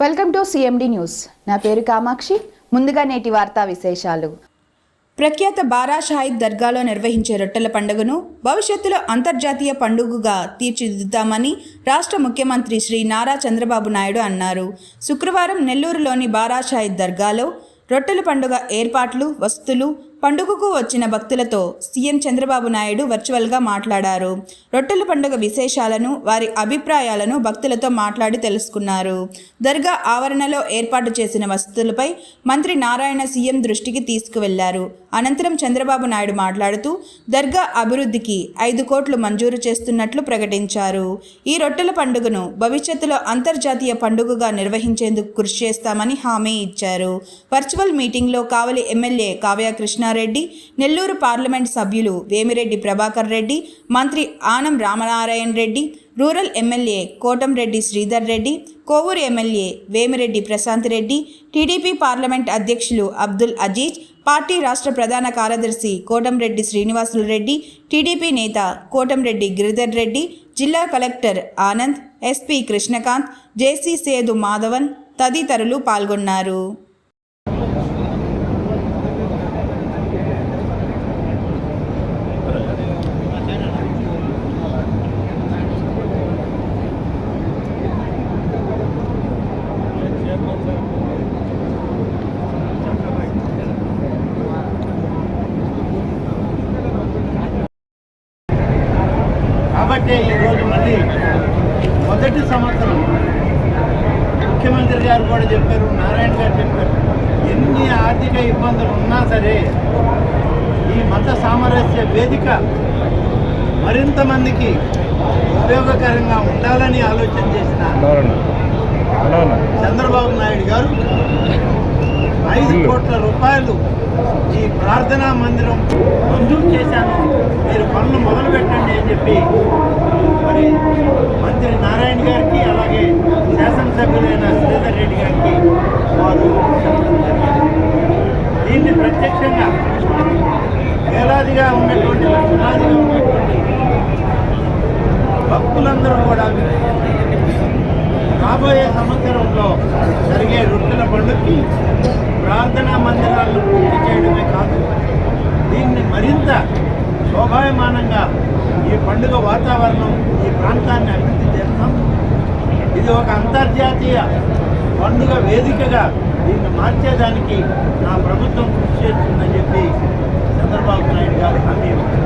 Welcome to CMD news. నా పేరు కామాక్షి. ముందుగా నేటి వార్తా విశేషాలు. ప్రఖ్యాత బారా షాహిద్ దర్గాలో నిర్వహించే రొట్టెల పండుగను భవిష్యత్తులో అంతర్జాతీయ పండుగగా తీర్చిదిద్దామని రాష్ట్ర ముఖ్యమంత్రి శ్రీ నారా చంద్రబాబు నాయుడు అన్నారు. శుక్రవారం నెల్లూరులోని బారా షాహిద్ దర్గాలో రొట్టెల పండుగ ఏర్పాట్లు వస్తువులు పండుగకు వచ్చిన భక్తులతో సీఎం చంద్రబాబు నాయుడు వర్చువల్గా మాట్లాడారు. రొట్టెల పండుగ విశేషాలను వారి అభిప్రాయాలను భక్తులతో మాట్లాడి తెలుసుకున్నారు. దర్గా ఆవరణలో ఏర్పాటు చేసిన వసతులపై మంత్రి నారాయణ సీఎం దృష్టికి తీసుకువెళ్ళారు. అనంతరం చంద్రబాబు నాయుడు మాట్లాడుతూ దర్గా అభివృద్ధికి ఐదు కోట్లు మంజూరు చేస్తున్నట్లు ప్రకటించారు. ఈ రొట్టెల పండుగను భవిష్యత్తులో అంతర్జాతీయ పండుగగా నిర్వహించేందుకు కృషి చేస్తామని హామీ ఇచ్చారు. వర్చువల్ మీటింగ్లో కావలి ఎమ్మెల్యే కావ్య కృష్ణారెడ్డి నెల్లూరు పార్లమెంట్ సభ్యులు వేమిరెడ్డి ప్రభాకర్ రెడ్డి మంత్రి Anam Ramanarayana Reddy rural MLA Kotamreddy Sridhar Reddy Kovur MLA Vemireddy Prashanth Reddy TDP parliament అధ్యక్షులు అబ్దుల్ అజీజ్ పార్టీ రాష్ట్ర ప్రధాన కార్యదర్శి కోటంరెడ్డి శ్రీనివాసులు రెడ్డి టీడీపీ నేత కోటంరెడ్డి గిరిధర్ రెడ్డి జిల్లా collector Anand SP Krishnakanth JC Sethu Madhavan తదితరులు పాల్గొన్నారు. మొదటి సంవత్సరం ముఖ్యమంత్రి గారు కూడా చెప్పారు నారాయణ గారు చెప్పారు ఎన్ని ఆర్థిక ఇబ్బందులు ఉన్నా సరే ఈ మత సామరస్య వేదిక మరింత మందికి ఉపయోగకరంగా ఉండాలని ఆలోచన చేసిన చంద్రబాబు నాయుడు గారు ఐదు కోట్ల రూపాయలు ఈ ప్రార్థనా మందిరం మంజూరు చేశాను. మీరు పనులు మొదలు పెట్టండి అని చెప్పి మరి మంత్రి నారాయణ గారికి అలాగే శాసనసభ్యులైన శ్రీధర్ రెడ్డి గారికి వారు దీన్ని ప్రత్యక్షంగా వేలాదిగా ఉన్నటువంటి లక్షలాదిగా ఉన్నటువంటి భక్తులందరూ కూడా రాబోయే సంవత్సరంలో జరిగే రొట్టెల పండుగకి ప్రార్థనా మందిరాలను పూర్తి చేయడమే కాదు దీన్ని మరింత శోభాయమానంగా ఈ పండుగ వాతావరణం ఈ ప్రాంతాన్ని అభివృద్ధి చేస్తాం. ఇది ఒక అంతర్జాతీయ పండుగ వేదికగా దీన్ని మార్చేదానికి నా ప్రభుత్వం కృషి చేస్తుందని చెప్పి చంద్రబాబు నాయుడు గారు హామీ ఇవ్వడం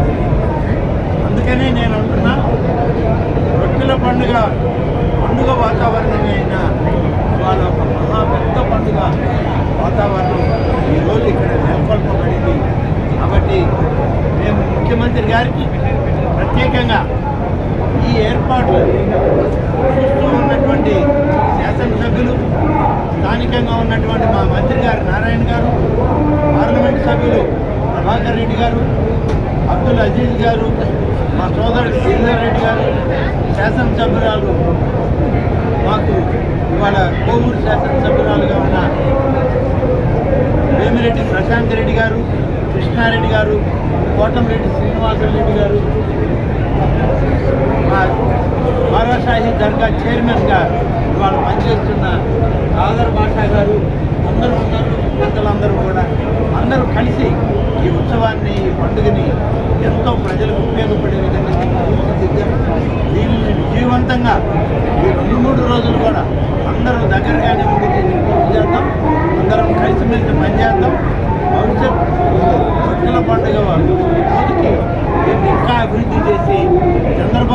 అందుకనే నేను అంటున్నా రొట్టెల పండుగ పండుగ వాతావరణమే అయినా ఇవాళ ఒక మహా పెద్ద పండుగ వాతావరణం ఈరోజు ఇక్కడ నెలకొల్పబడింది కాబట్టి మేము ముఖ్యమంత్రి గారికి ఈ ఏర్పాట్లు చూస్తూ ఉన్నటువంటి శాసనసభ్యులు స్థానికంగా ఉన్నటువంటి మా మంత్రి గారు నారాయణ గారు పార్లమెంట్ సభ్యులు ప్రభాకర్ రెడ్డి గారు అబ్దుల్ అజీజ్ గారు మా సోదరుడు శ్రీధర్ రెడ్డి గారు శాసనసభ్యురాలు మాకు ఇవాళ కోవూరు శాసనసభ్యురాలుగా ఉన్న వేమిరెడ్డి ప్రశాంత్ రెడ్డి గారు కృష్ణారెడ్డి గారు కోటంరెడ్డి శ్రీనివాసరెడ్డి గారు మా బారాషాహి దర్గా చైర్మన్గా ఇవాళ పనిచేస్తున్న ఆదర్ బాషా గారు అందరూ ఉన్నారు పెద్దలందరూ కూడా అందరూ కలిసి ఈ ఉత్సవాన్ని ఈ పండుగని ఎంతో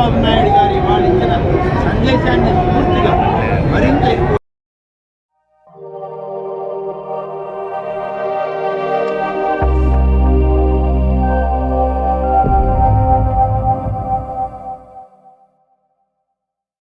చంద్రబాబు నాయుడు గారు వాళ్ళు ఇచ్చిన సందేశాన్ని